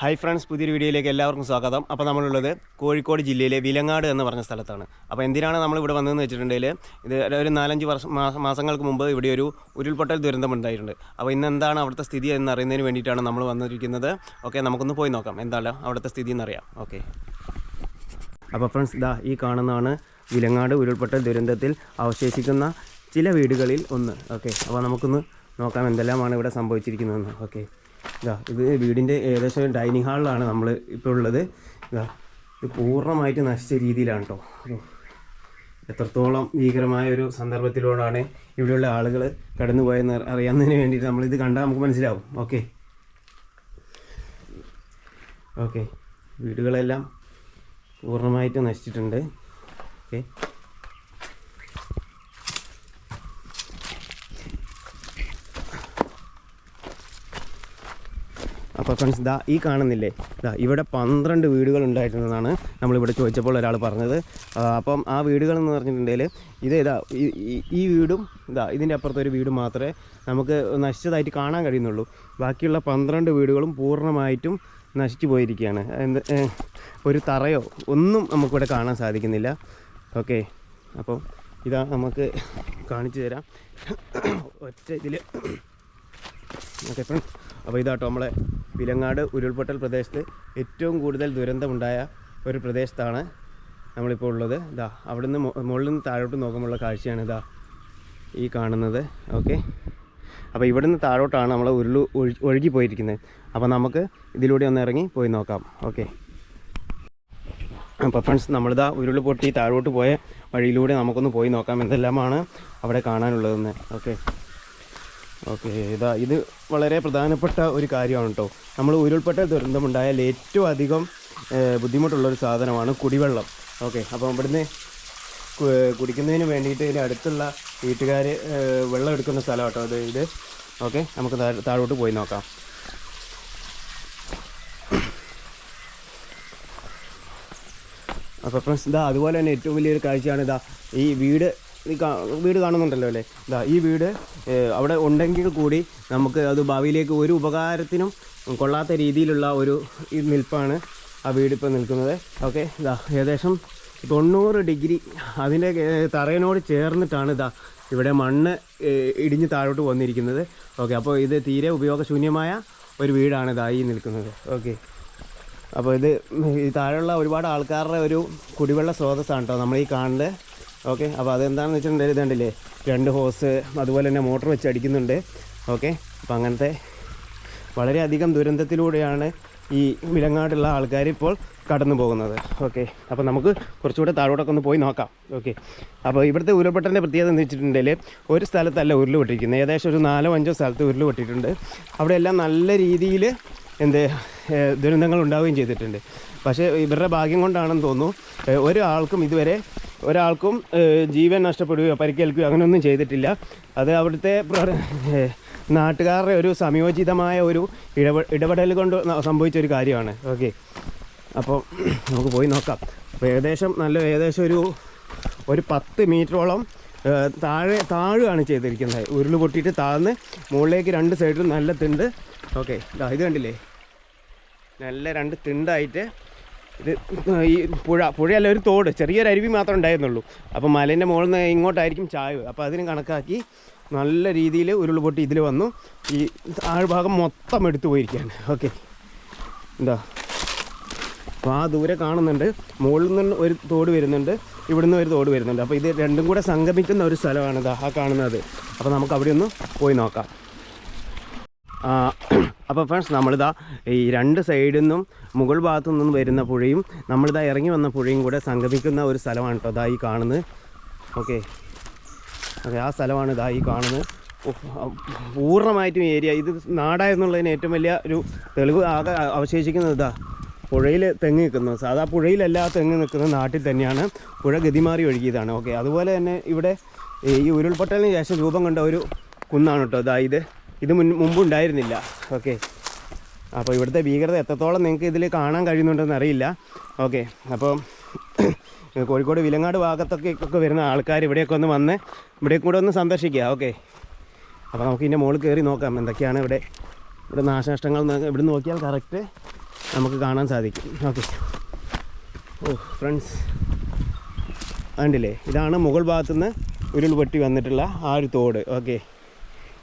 Hi friends പുതിയൊരു വീഡിയോയിലേക്ക് എല്ലാവർക്കും സ്വാഗതം. അപ്പോൾ നമ്മളുള്ളത് കോഴിക്കോട് ജില്ലയിലെ വിലങ്ങാട് എന്ന് പറഞ്ഞ സ്ഥലത്താണ്. അപ്പോൾ എന്തിനാണ് നമ്മൾ ഇവിടെ വന്നതെന്ന് വെച്ചിട്ടുണ്ടെങ്കിൽ ഇത് ഒരു നാലഞ്ച് വർഷം മാസങ്ങൾക്ക് മുമ്പ് ഇവിടെ ഒരു ഉരുൾപൊട്ടൽ ദുരന്തം ഉണ്ടായിട്ടുണ്ട്. അപ്പോൾ ഇന്ന് എന്താണ് അവിടുത്തെ സ്ഥിതി എന്ന് അറിയുന്നതിന് വേണ്ടിയിട്ടാണ് നമ്മൾ വന്നിരിക്കുന്നത്. ഓക്കെ നമുക്കൊന്ന് പോയി നോക്കാം. എന്താണ് അവിടുത്തെ സ്ഥിതി എന്നറിയാം. ഓക്കെ. അപ്പോൾ ഫ്രണ്ട്സ് ഇതാ ഈ കാണുന്നതാണ് വിലങ്ങാട് ഉരുൾപൊട്ടൽ ദുരന്തത്തിൽ അവശേഷിക്കുന്ന ചില വീടുകളിൽ ഒന്ന്. ഓക്കെ അപ്പോൾ നമുക്കൊന്ന് നോക്കാം എന്തെല്ലാമാണ് ഇവിടെ സംഭവിച്ചിരിക്കുന്നതെന്ന്. ഓക്കെ. ഇതാ ഇത് വീടിന്റെ ഏകദേശം ഡൈനിങ് ഹാളിലാണ് നമ്മൾ ഇപ്പോൾ ഉള്ളത്. ഇതാ ഇത് പൂർണമായിട്ട് നശിച്ച രീതിയിലാണ് കേട്ടോ എത്രത്തോളം ഭീകരമായ ഒരു സന്ദർഭത്തിലൂടെയാണ് ഇവിടെയുള്ള ആളുകൾ കടന്നുപോയെന്ന് അറിയാവുന്നതിന് വേണ്ടിയിട്ട് നമ്മളിത് കണ്ടാൽ നമുക്ക് മനസ്സിലാവും. ഓക്കെ. ഓക്കെ. വീടുകളെല്ലാം പൂർണമായിട്ട് നശിച്ചിട്ടുണ്ട്. ഓക്കെ. അപ്പോൾ ഫ്രണ്ട്സ് ഇതാ ഈ കാണുന്നില്ലേ? ഇതാ ഇവിടെ പന്ത്രണ്ട് വീടുകൾ ഉണ്ടായിരുന്നതാണ് നമ്മളിവിടെ ചോദിച്ചപ്പോൾ ഒരാൾ പറഞ്ഞത്. അപ്പം ആ വീടുകൾ എന്ന് പറഞ്ഞിട്ടുണ്ടെങ്കിൽ ഇത് ഇതാ ഈ വീടും ഇതാ ഇതിന്റെ അപ്പുറത്തെ ഒരു വീട് മാത്രമേ നമുക്ക് നശിച്ചതായിട്ട് കാണാൻ കഴിയുന്നുള്ളൂ. ബാക്കിയുള്ള പന്ത്രണ്ട് വീടുകളും പൂർണമായിട്ടും നശിച്ചു പോയിരിക്കുകയാണ്. എന്ത് ഒരു തറയോ ഒന്നും നമുക്കിവിടെ കാണാൻ സാധിക്കുന്നില്ല. ഓക്കെ അപ്പം ഇതാ നമുക്ക് കാണിച്ചു തരാം. ഒറ്റ ഇതിൽ ഓക്കെ ഫ്രണ്ട്സ് അപ്പോൾ ഇതാട്ടോ നമ്മളെ വിലങ്ങാട് ഉരുൾപൊട്ടൽ പ്രദേശത്ത് ഏറ്റവും കൂടുതൽ ദുരന്തമുണ്ടായ ഒരു പ്രദേശത്താണ് നമ്മളിപ്പോൾ ഉള്ളത്. ഇതാ അവിടുന്ന് മുകളിൽ നിന്ന് താഴോട്ട് നോക്കുമ്പോഴുള്ള കാഴ്ചയാണ് ഇതാ ഈ കാണുന്നത്. ഓക്കെ. അപ്പോൾ ഇവിടുന്ന് താഴോട്ടാണ് നമ്മൾ ഉരുൾ ഒഴുകി പോയിരിക്കുന്നത്. അപ്പോൾ നമുക്ക് ഇതിലൂടെ ഒന്ന് ഇറങ്ങി പോയി നോക്കാം. ഓക്കെ. അപ്പോൾ ഫ്രണ്ട്സ് നമ്മളിതാ ഉരുൾ പൊട്ടി താഴോട്ട് പോയ വഴിയിലൂടെ നമുക്കൊന്ന് പോയി നോക്കാം. എന്തെല്ലാമാണ് അവിടെ കാണാനുള്ളതെന്ന്. ഓക്കെ. ഓക്കെ ഇതാ ഇത് വളരെ പ്രധാനപ്പെട്ട ഒരു കാര്യമാണ് കേട്ടോ നമ്മൾ ഉരുൾപൊട്ടൽ ദുരന്തമുണ്ടായാൽ ഏറ്റവും അധികം ബുദ്ധിമുട്ടുള്ള ഒരു സാധനമാണ് കുടിവെള്ളം. ഓക്കെ അപ്പോൾ ഇവിടുന്ന് കുടിക്കുന്നതിന് വേണ്ടിയിട്ട് ഇതിന്റെ അടുത്തുള്ള വീട്ടുകാർ വെള്ളം എടുക്കുന്ന സ്ഥലം കേട്ടോ ഇത് ഇത്. ഓക്കെ നമുക്ക് താഴ്- താഴോട്ട് പോയി നോക്കാം. അപ്പോൾ ഫ്രണ്ട്സ് ഇതാ അതുപോലെ തന്നെ ഏറ്റവും വലിയൊരു കാഴ്ചയാണ് ഇതാ ഈ വീട് വീട് കാണുന്നുണ്ടല്ലോ അല്ലേ? ഇതാ ഈ വീട് അവിടെ ഉണ്ടെങ്കിൽ കൂടി നമുക്ക് അത് ഭാവിയിലേക്ക് ഒരു ഉപകാരത്തിനും കൊള്ളാത്ത രീതിയിലുള്ള ഒരു നിൽപ്പാണ് ആ വീടിപ്പോൾ നിൽക്കുന്നത്. ഓക്കെ ഇതാ ഏകദേശം തൊണ്ണൂറ് ഡിഗ്രി അതിന്റെ തറയനോട് ചേർന്നിട്ടാണ് ഇതാ ഇവിടെ മണ്ണ് ഇടിഞ്ഞ് താഴോട്ട് വന്നിരിക്കുന്നത്. ഓക്കെ അപ്പോൾ ഇത് തീരെ ഉപയോഗശൂന്യമായ ഒരു വീടാണ് ഇതാ ഈ നിൽക്കുന്നത്. ഓക്കെ അപ്പോൾ ഇത് ഈ താഴെയുള്ള ഒരുപാട് ആൾക്കാരുടെ ഒരു കുടിവെള്ള സ്രോതസ്സാണ് കേട്ടോ നമ്മൾ ഈ കാണുന്നത്. ഓക്കെ അപ്പോൾ അതെന്താണെന്ന് വെച്ചിട്ടുണ്ടെങ്കിൽ ഇതുണ്ടല്ലേ രണ്ട് ഹോസ് അതുപോലെ തന്നെ മോട്ടർ വെച്ച് അടിക്കുന്നുണ്ട്. ഓക്കെ അപ്പോൾ അങ്ങനത്തെ വളരെയധികം ദുരന്തത്തിലൂടെയാണ് ഈ വിലങ്ങാടുള്ള ആൾക്കാർ ഇപ്പോൾ കടന്നു പോകുന്നത്. ഓക്കെ അപ്പോൾ നമുക്ക് കുറച്ചുകൂടെ താഴോട്ടൊക്കെ ഒന്ന് പോയി നോക്കാം. ഓക്കെ അപ്പോൾ ഇവിടുത്തെ ഉരുൾപൊട്ടലിന്റെ പ്രത്യേകത എന്ന് വെച്ചിട്ടുണ്ടെങ്കിൽ ഒരു സ്ഥലത്തല്ല ഉരുൾ പൊട്ടിയിരിക്കുന്നത് ഏകദേശം ഒരു നാലോ അഞ്ചോ സ്ഥലത്ത് ഉരുൾ പൊട്ടിയിട്ടുണ്ട്. അവിടെയെല്ലാം നല്ല രീതിയിൽ എന്ത് ദുരന്തങ്ങൾ ഉണ്ടാവുകയും ചെയ്തിട്ടുണ്ട്. പക്ഷേ ഇവരുടെ ഭാഗ്യം കൊണ്ടാണെന്ന് തോന്നുന്നു ഒരാൾക്കും ഇതുവരെ ഒരാൾക്കും ജീവൻ നഷ്ടപ്പെടുകയോ പരിക്കേൽക്കുകയോ അങ്ങനെയൊന്നും ചെയ്തിട്ടില്ല. അത് അവിടുത്തെ നാട്ടുകാരുടെ ഒരു സംയോജിതമായ ഒരു ഇടപെ ഇടപെടൽ കൊണ്ട് സംഭവിച്ച ഒരു കാര്യമാണ്. ഓക്കെ. അപ്പോൾ നമുക്ക് പോയി നോക്കാം. അപ്പോൾ ഏകദേശം നല്ല ഏകദേശം ഒരു ഒരു പത്ത് മീറ്ററോളം താഴെ താഴുകയാണ് ചെയ്തിരിക്കുന്നത്. ഉരുൾ പൊട്ടിയിട്ട് താഴ്ന്ന് മുകളിലേക്ക് രണ്ട് സൈഡിലും നല്ല തിണ്ട്. ഓക്കെ. ഇത് കണ്ടില്ലേ? നല്ല രണ്ട് തിണ്ടായിട്ട് ഇത് ഈ പുഴ പുഴയല്ല ഒരു തോട്. ചെറിയൊരു അരുവി മാത്രമേ ഉണ്ടായിരുന്നുള്ളൂ. അപ്പോൾ മലേന്റെ മുകളിൽ നിന്ന് ഇങ്ങോട്ടായിരിക്കും ചായവ് അപ്പോൾ അതിന് കണക്കാക്കി നല്ല രീതിയിൽ ഉരുൾപൊട്ടി ഇതിൽ വന്നു. ഈ താഴ്ഭാഗം മൊത്തം എടുത്തു പോയിരിക്കുകയാണ്. ഓക്കെ. എന്താ അപ്പോൾ ആ ദൂരെ കാണുന്നുണ്ട്. മുകളിൽ നിന്ന് ഒരു തോട് വരുന്നുണ്ട്. ഇവിടുന്ന് ഒരു തോട് വരുന്നുണ്ട്. അപ്പോൾ ഇത് രണ്ടും കൂടെ സംഗമിക്കുന്ന ഒരു സ്ഥലമാണ് ആ കാണുന്നത്. അപ്പോൾ നമുക്ക് അവിടെ ഒന്ന് പോയി നോക്കാം. അപ്പോൾ ഫ്രണ്ട്സ് നമ്മളിതാ ഈ രണ്ട് സൈഡിൽ നിന്നും മുകൾ ഭാഗത്തു നിന്നും വരുന്ന പുഴയും നമ്മളിതാ ഇറങ്ങി വന്ന പുഴയും കൂടെ സംഗമിക്കുന്ന ഒരു സ്ഥലമാണ് കേട്ടോ ഈ കാണുന്നത്. ഓക്കെ ഓക്കെ ആ സ്ഥലമാണ് ഇതാ ഈ കാണുന്നത്. പൂർണമായിട്ടും ഏരിയ ഇത് നാടായെന്നുള്ളതിന് ഏറ്റവും വലിയ ഒരു തെളിവ് ആകെ അവശേഷിക്കുന്നത് ഇതാ പുഴയിൽ തെങ്ങ് നിൽക്കുന്നത് സാധാ പുഴയിലല്ല തെങ്ങ് നിൽക്കുന്നത് നാട്ടിൽ തന്നെയാണ്. പുഴ ഗതിമാറി ഒഴുകിയതാണ്. ഓക്കെ അതുപോലെ തന്നെ ഇവിടെ ഈ ഉരുൾപൊട്ടലിന് ശേഷം രൂപം കണ്ട ഒരു കുന്നാണ് കേട്ടോ ഇതാ. ഇത് മുൻ മുമ്പ് ഉണ്ടായിരുന്നില്ല ഓക്കെ അപ്പോൾ ഇവിടുത്തെ ഭീകരത എത്രത്തോളം നിങ്ങൾക്ക് ഇതിൽ കാണാൻ കഴിയുന്നുണ്ടെന്ന് അറിയില്ല. ഓക്കെ അപ്പോൾ കോഴിക്കോട് വിലങ്ങാട് ഭാഗത്തൊക്കെ ഒക്കെ വരുന്ന ആൾക്കാർ ഇവിടെയൊക്കെ ഒന്ന് വന്ന് ഇവിടെ കൂടെ ഒന്ന് സന്ദർശിക്കുക. ഓക്കെ അപ്പോൾ നമുക്ക് ഇതിന്റെ മുകളിൽ കയറി നോക്കാം. എന്തൊക്കെയാണ് ഇവിടെ ഇവിടെ നാശനഷ്ടങ്ങൾ ഇവിടെ നോക്കിയാൽ കറക്റ്റ് നമുക്ക് കാണാൻ സാധിക്കും. ഓക്കെ ഓ ഫ്രണ്ട്സ് കണ്ടില്ലേ? ഇതാണ് മുകൾ ഭാഗത്തുനിന്ന് ഉരുൾപൊട്ടി വന്നിട്ടുള്ള ആ ഒരു തോട്. ഓക്കെ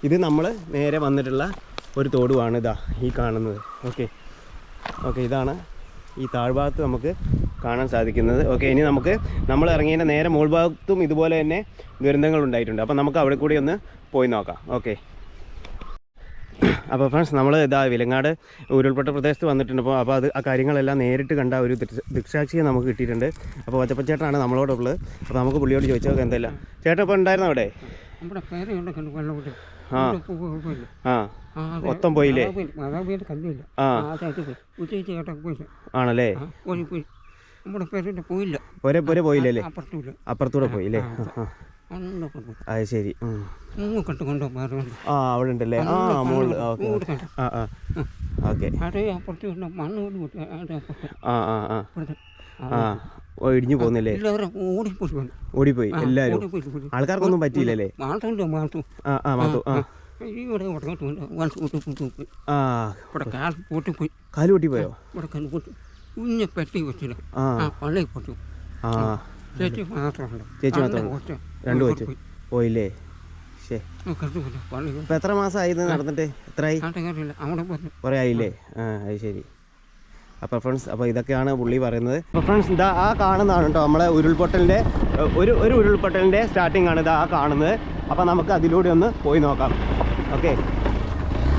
ഇത് നമ്മൾ നേരെ വന്നിട്ടുള്ള ഒരു തോടുമാണ് ഇതാ ഈ കാണുന്നത്. ഓക്കെ ഓക്കെ ഇതാണ് ഈ താഴ്ഭാഗത്ത് നമുക്ക് കാണാൻ സാധിക്കുന്നത്. ഓക്കെ ഇനി നമുക്ക് നമ്മൾ ഇറങ്ങിയതിന്റെ നേരെ മുകൾ ഭാഗത്തും ഇതുപോലെ തന്നെ ദുരന്തങ്ങൾ ഉണ്ടായിട്ടുണ്ട്. അപ്പോൾ നമുക്ക് അവിടെ കൂടി ഒന്ന് പോയി നോക്കാം. ഓക്കെ അപ്പോൾ ഫ്രണ്ട്സ് നമ്മൾ ഇതാ വിലങ്ങാട് ഉരുൾപ്പെട്ട പ്രദേശത്ത് വന്നിട്ടുണ്ട്. അപ്പോൾ അപ്പോൾ അത് ആ കാര്യങ്ങളെല്ലാം നേരിട്ട് കണ്ട ഒരു ദൃക്ഷാക്ഷിയെ നമുക്ക് കിട്ടിയിട്ടുണ്ട്. അപ്പോൾ ഒറ്റപ്പച്ചേട്ടനാണ് നമ്മളോടുള്ളത്. അപ്പോൾ നമുക്ക് പുള്ളിയോട് ചോദിച്ചു നോക്കാം എന്തെല്ലാം? ചേട്ടൻ ഇപ്പോൾ ഉണ്ടായിരുന്നു അവിടെ? നമ്മുടെ പേര് മൊത്തം പോയില്ലേ? ആണല്ലേ? നമ്മുടെ പോയില്ല. ഒരേ പോരെ പോയില്ലേ അപ്പുറത്തൂടെ പോയില്ലേ? അത് ശരി. ആ അവിടെ ഉണ്ടല്ലേ? ആ മുകളിൽ ഓക്കെ ആ ആ. ഓക്കെ. ആ ആ ആ ആ ഓ ഇടിഞ്ഞു പോകുന്നില്ലേ? ഓടിപ്പോയി എല്ലാരും. ആൾക്കാർക്കൊന്നും പറ്റിയില്ലല്ലേ? ആ ആ മാത്തു ആ. ആ കാൽ പൊട്ടിപ്പോയോ. പൊട്ടി കുഞ്ഞ പെട്ടി വെച്ചില്ല ആ. ആ പള്ളി പൊട്ടി. ആ. ചേച്ചി മാത്രമുണ്ട്. ചേച്ചി ഉള്ളൂ. രണ്ടു വെച്ച് പോയില്ലേ? ഇപ്പൊ എത്ര മാസമായി നടന്നിട്ട്? എത്രയായി കുറേ ആയില്ലേ? ആ അത് ശരി. അപ്പോൾ ഫ്രണ്ട്സ് അപ്പോൾ ഇതൊക്കെയാണ് പുള്ളി പറയുന്നത്. അപ്പോൾ ഫ്രണ്ട്സ് ഇതാ ആ കാണുന്നതാണ് കേട്ടോ നമ്മളെ ഉരുൾപൊട്ടലിന്റെ ഒരു ഒരു ഉരുൾപൊട്ടലിന്റെ സ്റ്റാർട്ടിംഗ് ആണ് ഇതാ ആ കാണുന്നത്. അപ്പോൾ നമുക്ക് അതിലൂടെ ഒന്ന് പോയി നോക്കാം. ഓക്കെ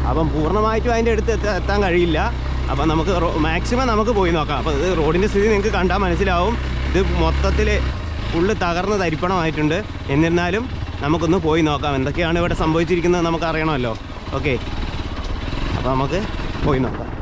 അപ്പം പൂർണമായിട്ടും അതിന്റെ അടുത്ത് എത്ത- എത്താൻ കഴിയില്ല. അപ്പം നമുക്ക് മാക്സിമം നമുക്ക് പോയി നോക്കാം. അപ്പോൾ ഇത് റോഡിന്റെ സ്ഥിതി നിങ്ങൾക്ക് കണ്ടാൽ മനസ്സിലാവും. ഇത് മൊത്തത്തിൽ ഫുള്ള് തകർന്ന് തരിപ്പണമായിട്ടുണ്ട്. എന്നിരുന്നാലും നമുക്കൊന്ന് പോയി നോക്കാം. എന്തൊക്കെയാണ് ഇവിടെ സംഭവിച്ചിരിക്കുന്നത് നമുക്ക് അറിയണമല്ലോ. ഓക്കെ അപ്പോൾ നമുക്ക് പോയി നോക്കാം.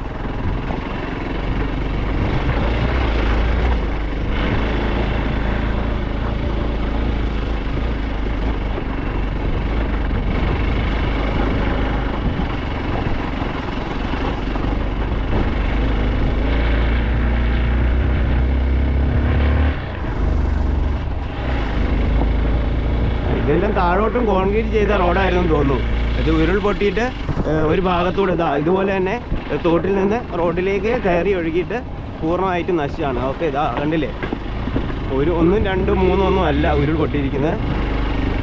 ഇതെല്ലാം കോൺക്രീറ്റ് ചെയ്ത റോഡായിരുന്നു തോന്നുന്നു. ഇത് ഉരുൾ പൊട്ടിയിട്ട് ഒരു ഭാഗത്തൂടെ ഇതാ ഇതുപോലെ തന്നെ തോട്ടിൽ നിന്ന് റോഡിലേക്ക് കയറി ഒഴുകിയിട്ട് പൂർണമായിട്ട് നശിച്ചാണ് ഓക്കെ ഇതാ കണ്ടില്ലേ? ഒരു ഒന്നും രണ്ടും മൂന്നും ഒന്നും അല്ല ഉരുൾ പൊട്ടിയിരിക്കുന്നത്.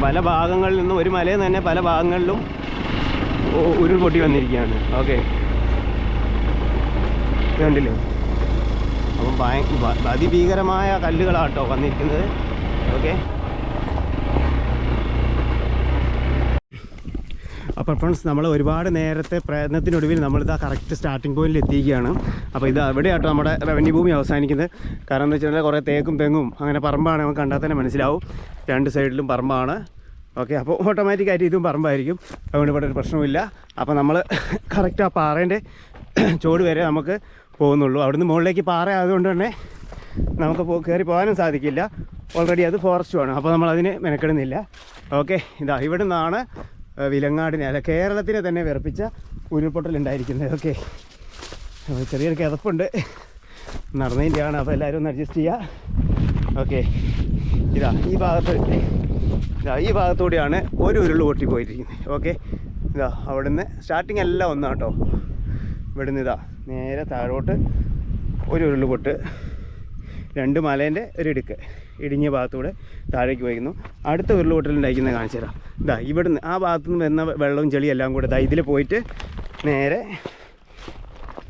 പല ഭാഗങ്ങളിൽ നിന്നും ഒരു മലയിൽ തന്നെ പല ഭാഗങ്ങളിലും ഉരുൾ പൊട്ടി വന്നിരിക്കുകയാണ്. ഓക്കെ. കണ്ടില്ലേ? അപ്പം അതിഭീകരമായ കല്ലുകളാട്ടോ വന്നിരിക്കുന്നത്. ഓക്കെ. ഫ്രണ്ട്സ് നമ്മൾ ഒരുപാട് നേരത്തെ പ്രയത്നത്തിനൊടുവിൽ നമ്മളിതാ കറക്റ്റ് സ്റ്റാർട്ടിംഗ് പോയിന്റിൽ എത്തിയിരിക്കുകയാണ്. അപ്പോൾ ഇത് അവിടെയാട്ടോ നമ്മുടെ റവന്യൂ ഭൂമി അവസാനിക്കുന്നത്. കാരണം എന്ന് വെച്ചിട്ടുണ്ടെങ്കിൽ കുറേ തേക്കും തെങ്ങും അങ്ങനെ പറമ്പാണ് നമുക്ക് കണ്ടാൽ തന്നെ മനസ്സിലാവും. രണ്ട് സൈഡിലും പറമ്പാണ്. ഓക്കെ അപ്പോൾ ഓട്ടോമാറ്റിക്കായിട്ട് ഇതും പറമ്പായിരിക്കും. അതുകൊണ്ട് ഇവിടെ ഒരു പ്രശ്നമില്ല അപ്പോൾ നമ്മൾ കറക്റ്റ് ആ പാറേന്റെ ചോട് വരെ നമുക്ക് പോകുന്നുള്ളൂ. അവിടുന്ന് മുകളിലേക്ക് പാറ ആയതുകൊണ്ട് തന്നെ നമുക്ക് പോ കയറി പോകാനും സാധിക്കില്ല. ഓൾറെഡി അത് ഫോറസ്റ്റുമാണ് അപ്പോൾ നമ്മളതിന് മെനക്കെടുന്നില്ല. ഓക്കെ ഇതാ ഇവിടെ നിന്നാണ് വിലങ്ങാടിനെ അല്ല കേരളത്തിനെ തന്നെ വിറപ്പിച്ച ഉരുൾപൊട്ടലുണ്ടായിരിക്കുന്നത്. ഓക്കെ ചെറിയൊരു കിതപ്പുണ്ട്. നടന്നതിന്റെയാണ്. അപ്പോൾ എല്ലാവരും ഒന്ന് അഡ്ജസ്റ്റ് ചെയ്യുക ഓക്കെ ഇതാ ഈ ഭാഗത്ത് ഇതാ ഈ ഭാഗത്തൂടെയാണ് ഒരു ഉരുൾ പൊട്ടി പോയിരിക്കുന്നത്. ഓക്കെ ഇതാ അവിടുന്ന് സ്റ്റാർട്ടിങ് എല്ലാം ഒന്നാട്ടോ. ഇവിടുന്ന് ഇതാ നേരെ താഴോട്ട് ഒരു ഉരുൾ പൊട്ട്. രണ്ട് മലേന്റെ ഒരു ഇടുക്ക് ഇടിഞ്ഞ ഭാഗത്തൂടെ താഴേക്ക് വയ്ക്കുന്നു അടുത്ത ഉരുൾപൊട്ടലുണ്ടായിരിക്കുന്നത് കാണിച്ചു തരാം. ഇതാ ഇവിടുന്ന് ആ ഭാഗത്തു നിന്ന് വരുന്ന വെള്ളവും ചെളിയും എല്ലാം കൂടെ ഇതാ ഇതിൽ പോയിട്ട് നേരെ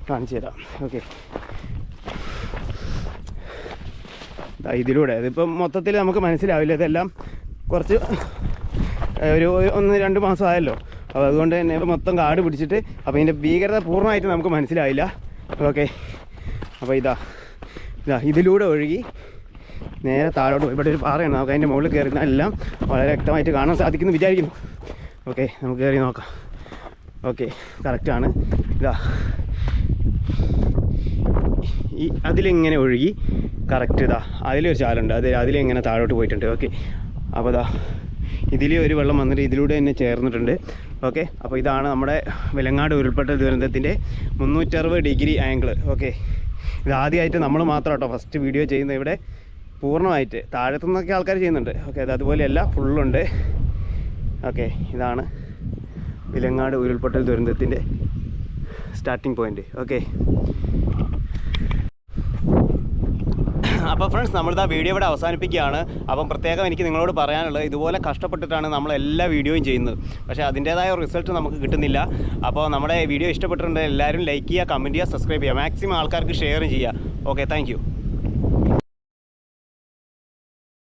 കാണിച്ചു തരാം. ഓക്കെ. ഇതിലൂടെ. ഇതിപ്പം മൊത്തത്തിൽ നമുക്ക് മനസ്സിലാവില്ല. ഇതെല്ലാം കുറച്ച് ഒരു ഒന്ന് രണ്ട് മാസം ആയല്ലോ. അപ്പോൾ അതുകൊണ്ട് തന്നെ മൊത്തം കാട് പിടിച്ചിട്ട് അപ്പോൾ ഇതിന്റെ ഭീകരത പൂർണമായിട്ട് നമുക്ക് മനസ്സിലായില്ല. ഓക്കെ. അപ്പോൾ ഇതാ. ഇതിലൂടെ ഒഴുകി നേരെ താഴോട്ട് ഇവിടെ ഒരു പാറയാണ് നമുക്ക് അതിന്റെ മുകളിൽ കയറി എല്ലാം വളരെ വ്യക്തമായിട്ട് കാണാൻ സാധിക്കുന്നു വിചാരിക്കുന്നു. ഓക്കെ നമുക്ക് കയറി നോക്കാം. ഓക്കെ കറക്റ്റാണ് ഇതാ ഈ അതിലിങ്ങനെ ഒഴുകി? കറക്റ്റ് ഇതാ അതിലൊരു ചാലുണ്ട്. അത് അതിലിങ്ങനെ താഴോട്ട് പോയിട്ടുണ്ട്? ഓക്കെ അപ്പോൾ ഇതാ ഇതിലെ ഒരു വെള്ളം വന്നിട്ട് ഇതിലൂടെ തന്നെ ചേർന്നിട്ടുണ്ട്. ഓക്കെ അപ്പോൾ ഇതാണ് നമ്മുടെ വിലങ്ങാട് ഉരുൾപ്പെട്ട ദുരന്തത്തിന്റെ മുന്നൂറ്ററുപത് ഡിഗ്രി ആംഗിൾ ഓക്കെ ഇത് ആദ്യമായിട്ട് നമ്മൾ മാത്രം കേട്ടോ ഫസ്റ്റ് വീഡിയോ ചെയ്യുന്നത് ഇവിടെ പൂർണമായിട്ട് താഴത്തു നിന്നൊക്കെ ആൾക്കാർ ചെയ്യുന്നുണ്ട്. ഓക്കെ അത് അതുപോലെയല്ല ഫുള്ളുണ്ട് ഓക്കെ ഇതാണ് വിലങ്ങാട് ഉരുൾപൊട്ടൽ ദുരന്തത്തിന്റെ സ്റ്റാർട്ടിംഗ് പോയിന്റ് ഓക്കെ അപ്പോൾ ഫ്രണ്ട്സ് നമ്മളിതാ വീഡിയോ ഇവിടെ അവസാനിപ്പിക്കുകയാണ്. അപ്പം പ്രത്യേകം എനിക്ക് നിങ്ങളോട് പറയാനുള്ളത് ഇതുപോലെ കഷ്ടപ്പെട്ടിട്ടാണ് നമ്മൾ എല്ലാ വീഡിയോയും ചെയ്യുന്നത്. പക്ഷേ അതിന്റേതായ റിസൾട്ട് നമുക്ക് കിട്ടുന്നില്ല. അപ്പോൾ നമ്മുടെ വീഡിയോ ഇഷ്ടപ്പെട്ടിട്ടുണ്ടെങ്കിൽ എല്ലാവരും ലൈക്ക് ചെയ്യുക കമന്റ് ചെയ്യുക സബ്സ്ക്രൈബ് ചെയ്യുക. മാക്സിമം ആൾക്കാർക്ക് ഷെയർ ചെയ്യുക. Okay thank